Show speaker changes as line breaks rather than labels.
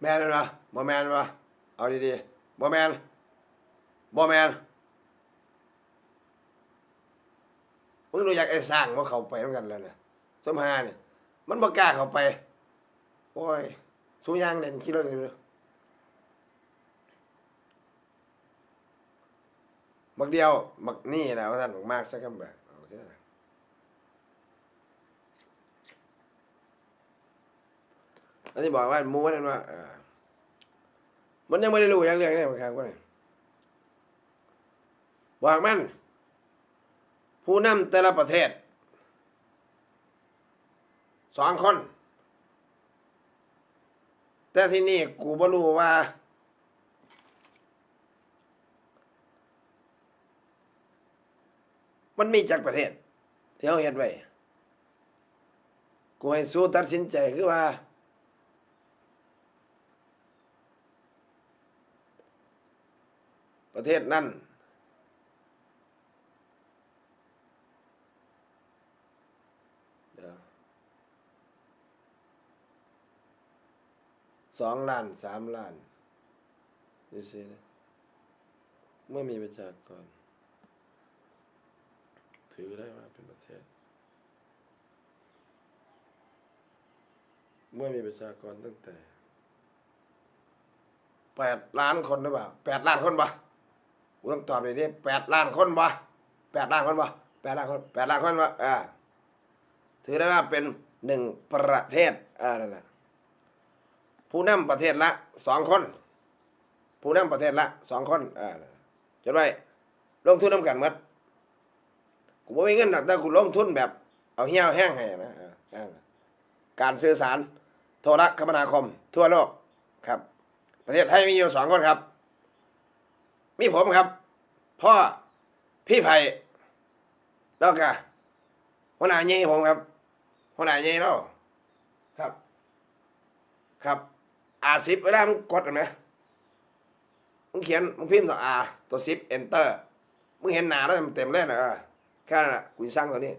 แมนเลยปะบ่แมนปะเอาดีๆบ่แมนบ่แมนมึงรู้อยากไอ้สร้างว่าเขาไปเหมือนกันแล้วนะสมหาเนี่ยมันบ่กล้าเขาไป โอ้ยสู้ยางเล่นคิดแล้วเลยบักเดียวบักนี่นะว่าท่านมากสักคำแบบโอเค อันนี้บอกว่ามูว่านั่นว่าอ่อมันยังไม่ได้รู้อย่างเรื่องนี้บางครั้งว่าไงบอกมัน ผู้นำแต่ละประเทศสองคน แต่ที่นี่กูบ่รู้ว่า มันมีจากประเทศที่เขาเห็นไว้กูให้สู้ตัดสินใจคือว่า ประเทศนั้นสองล้านสามล้านดูสินะเมื่อมีประชากร ถือได้ว่าเป็นประเทศ เมื่อมีประชากรตั้งแต่แปดล้านคนหรือเปล่าแปดล้านคนปะ กูต้องตอบเลยดิแปดล้านคนปะแปดล้านคนปะแปดล้านคนแปดล้านคนปะอ่าถือได้ว่าเป็นหนึ่งประเทศอ่านั่นแหละผู้นำประเทศละสองคน ผู้นำประเทศละสองคนอ่าจดไว้ลงทุนน้ำกันหมดกูบ่มีเงินหนักแต่กูลงทุนแบบ เอาเหี้ยวแห้งให้นะเออนั่นะการสื่อสารโทรคมนาคม ทั่วโลกครับ ประเทศไทยมีอยู่สองคนครับ มีผมครับ พ่อพี่ไผ่แล้วก็หัวหน้าเย่ผมครับหัวหน้าเย่เราครับ ครับอาสิบเวลามึงกดเห็นไหมมึงเขียนมึงพิมพ์ตัวอาตัวสิบเอนเตอร์มึงเห็นหนาแล้วเต็มเลยนะแค่นั้นแหละกูสร้างตัวนี้